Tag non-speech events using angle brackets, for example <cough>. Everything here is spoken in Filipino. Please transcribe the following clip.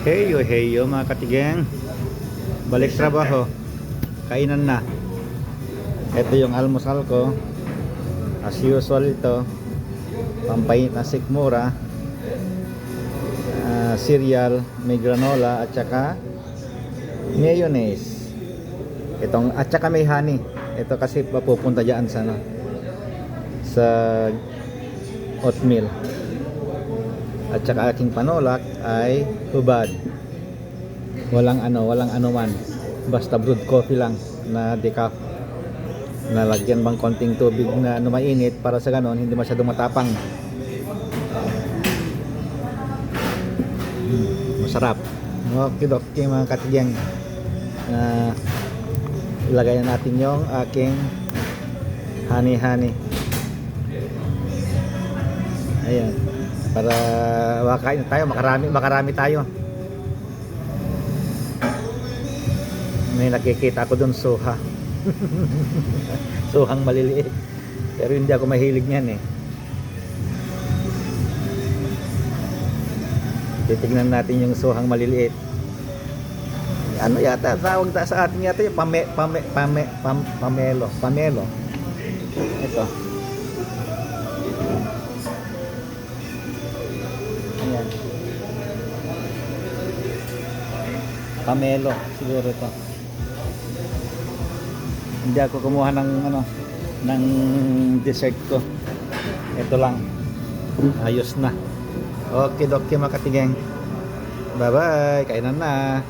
Heyo, heyo mga katigeng. Balik trabaho. Kainan na. Ito yung almusal ko. As usual ito. Pampahit na sikmura. Ah, cereal, may granola at saka mayonnaise. Itong at saka may honey. Ito kasi papupunta diyan sa ano, sa oatmeal. At saka aking panulak ay hubad. Walang ano, walang ano man. Basta brewed coffee lang na decaf. Nalagyan bang konting tubig na ano mainit para sa ganon hindi masyadong matapang. Mm, masarap. Okay, okay mga katigyang. Ah, ilagay na natin yung aking honey honey. Ayan. Para makain tayo, makarami, makarami tayo. May nakikita ako doon suha. <laughs> Suhang maliliit. Pero hindi ako mahilig niyan eh. Titignan natin yung suhang maliliit. Ano yata, tawag ta sa atin yata yung pame, pame, pame, pam, pamelo. Pamelo. Ito. Pamelo siguro ito. Hindi ako kumuha ng ano ng dessert ko. Ito lang. Ayos na. Okay, okay mga katigeng. Bye-bye. Kainan na.